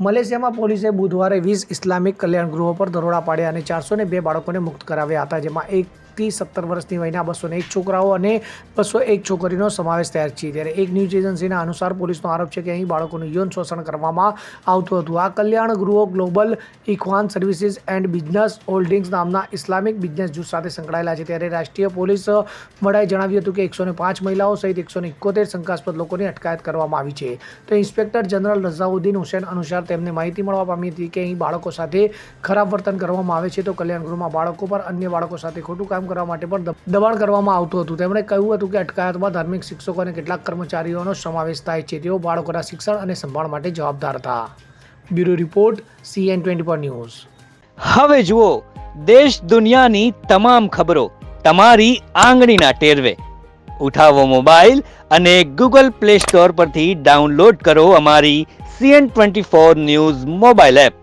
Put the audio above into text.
મલેશિયામાં પોલીસે બુધવારે વીસ ઇસ્લામિક કલ્યાણ ગૃહો પર દરોડા પાડ્યા અને ચારસો બે બાળકોને મુક્ત કરાવ્યા હતા, જેમાં એકથી સત્તર વર્ષની વયના બસો એક છોકરાઓ અને બસો એક છોકરીનો સમાવેશ થયા છે. ત્યારે એક ન્યૂઝ એજન્સીના અનુસાર પોલીસનો આરોપ છે કે અહીં બાળકોનું યૌન શોષણ કરવામાં આવતું હતું. આ કલ્યાણ ગૃહો global Ikhwan services and business holdings નામના ઇસ્લામિક બિઝનેસ જૂથ સાથે સંકળાયેલા છે. ત્યારે રાષ્ટ્રીય પોલીસ વડાએ જણાવ્યું હતું કે એકસો પાંચ મહિલાઓ સહિત એકસો એકોતેર શંકાસ્પદ લોકોની અટકાયત કરવામાં આવી છે. તો ઇન્સ્પેક્ટર જનરલ રઝાઉદ્દીન હુસેન અનુસાર તેમને માહિતી મળવા પામી હતી કે અહીં બાળકો સાથે ખરાબ વર્તન કરવામાં આવે છે. તો કલ્યાણ ગૃહમાં બાળકો પર અન્ય બાળકો સાથે ખોટું કામ કરવા માટે પણ દબાણ કરવામાં આવતું હતું. તેમણે કહ્યું હતું કે અટકાયતમાં ધાર્મિક શિક્ષકો અને કેટલાક કર્મચારીઓનો સમાવેશ થાય છે. તેઓ બાળકોના શિક્ષણ અને સંભાળ માટે જવાબદાર હતા. Bureau report, CN twenty four news. હવે જુઓ, દેશ દુનિયાની તમામ ખબરો તમારી આંગળીના ટેરવે. ઉઠાવો મોબાઈલ અને ગૂગલ પ્લે સ્ટોર પરથી ડાઉનલોડ કરો અમારી CN twenty four news mobile app.